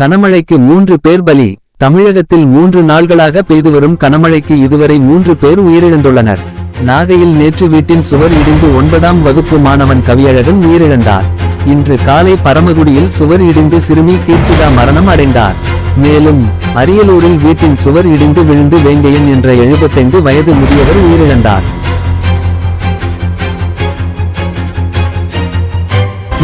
கனமழைக்கு மூன்று பேர் பலி. தமிழகத்தில் மூன்று நாள்களாக பெய்து வரும் கனமழைக்கு இதுவரை மூன்று பேர் உயிரிழந்துள்ளனர். நாகையில் நேற்று வீட்டின் சுவர் இடிந்து ஒன்பதாம் வகுப்பு மாணவன் கவியழகன் உயிரிழந்தார். இன்று காலை பரமகுடியில் சுவர் இடிந்து சிறுமி கீர்த்திகா மரணம் அடைந்தார். மேலும் அரியலூரில் வீட்டின் சுவர் இடிந்து விழுந்து வேங்கையன் என்ற எழுபத்தைந்து வயது முதியவர் உயிரிழந்தார்.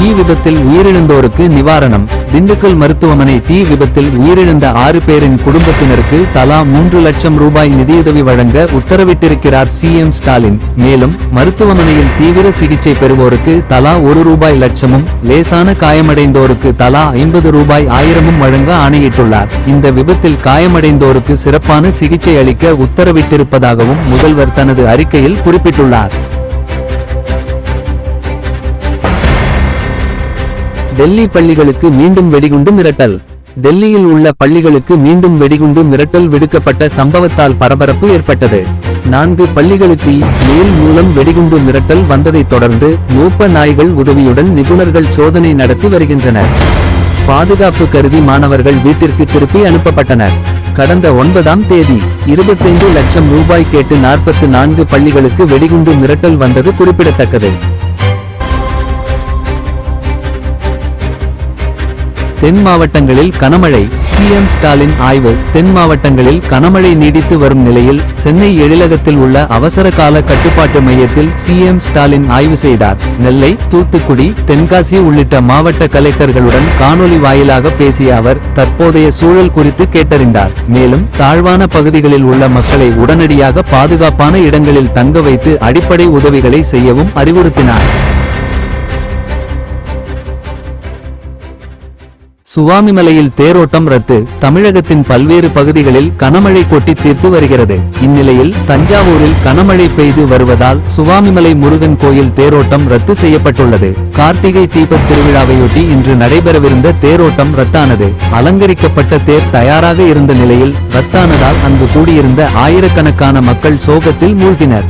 தீ விபத்தில் உயிரிழந்தோருக்கு நிவாரணம். திண்டுக்கல் மருத்துவமனை தீ விபத்தில் உயிரிழந்த ஆறு பேரின் குடும்பத்தினருக்கு தலா மூன்று லட்சம் ரூபாய் நிதியுதவி வழங்க உத்தரவிட்டிருக்கிறார் சிஎம் ஸ்டாலின். மேலும் மருத்துவமனையில் தீவிர சிகிச்சை பெறுவோருக்கு தலா ஒரு ரூபாய் லட்சமும் லேசான காயமடைந்தோருக்கு தலா ஐம்பது ரூபாய் ஆயிரமும் வழங்க ஆணையிட்டுள்ளார். இந்த விபத்தில் காயமடைந்தோருக்கு சிறப்பான சிகிச்சை அளிக்க உத்தரவிட்டிருப்பதாகவும் முதல்வர் தனது அறிக்கையில் குறிப்பிட்டுள்ளார். டெல்லி பள்ளிகளுக்கு மீண்டும் வெடிகுண்டு மிரட்டல். டெல்லியில் உள்ள பள்ளிகளுக்கு மீண்டும் வெடிகுண்டு மிரட்டல் விடுக்கப்பட்ட சம்பவத்தால் பரபரப்பு ஏற்பட்டது. நான்கு பள்ளிகளுக்கு மேல் மூலம் வெடிகுண்டு மிரட்டல் வந்ததைத் தொடர்ந்து மூப்ப நாய்கள் உதவியுடன் நிபுணர்கள் சோதனை நடத்தி வருகின்றனர். பாதுகாப்பு கருதி மாணவர்கள் வீட்டிற்கு திருப்பி அனுப்பப்பட்டனர். கடந்த ஒன்பதாம் தேதி இருபத்தைந்து லட்சம் ரூபாய் கேட்டு நாற்பத்து நான்கு பள்ளிகளுக்கு வெடிகுண்டு மிரட்டல் வந்தது குறிப்பிடத்தக்கது. தென் மாவட்டங்களில் கனமழை. சிஎம் ஸ்டாலின் ஆய்வு. தென் மாவட்டங்களில் கனமழை நீடித்து வரும் நிலையில் சென்னை எழிலகத்தில் உள்ள அவசர கால கட்டுப்பாட்டு மையத்தில் சிஎம் ஸ்டாலின் ஆய்வு செய்தார். நெல்லை தூத்துக்குடி தென்காசி உள்ளிட்ட மாவட்ட கலெக்டர்களுடன் காணொலி வாயிலாக பேசிய அவர் தற்போதைய சூழல் குறித்து கேட்டறிந்தார். மேலும் தாழ்வான பகுதிகளில் உள்ள மக்களை உடனடியாக பாதுகாப்பான இடங்களில் தங்க வைத்து அடிப்படை உதவிகளை செய்யவும் அறிவுறுத்தினார். சுவாமிமலையில் தேரோட்டம் ரத்து. தமிழகத்தின் பல்வேறு பகுதிகளில் கனமழை கொட்டி தீர்த்து வருகிறது. இந்நிலையில் தஞ்சாவூரில் கனமழை பெய்து வருவதால் சுவாமிமலை முருகன் கோயில் தேரோட்டம் ரத்து செய்யப்பட்டுள்ளது. கார்த்திகை தீபத் திருவிழாவையொட்டி இன்று நடைபெறவிருந்த தேரோட்டம் ரத்தானது. அலங்கரிக்கப்பட்ட தேர் தயாராக இருந்த நிலையில் ரத்தானதால் அங்கு கூடியிருந்த ஆயிரக்கணக்கான மக்கள் சோகத்தில் மூழ்கினர்.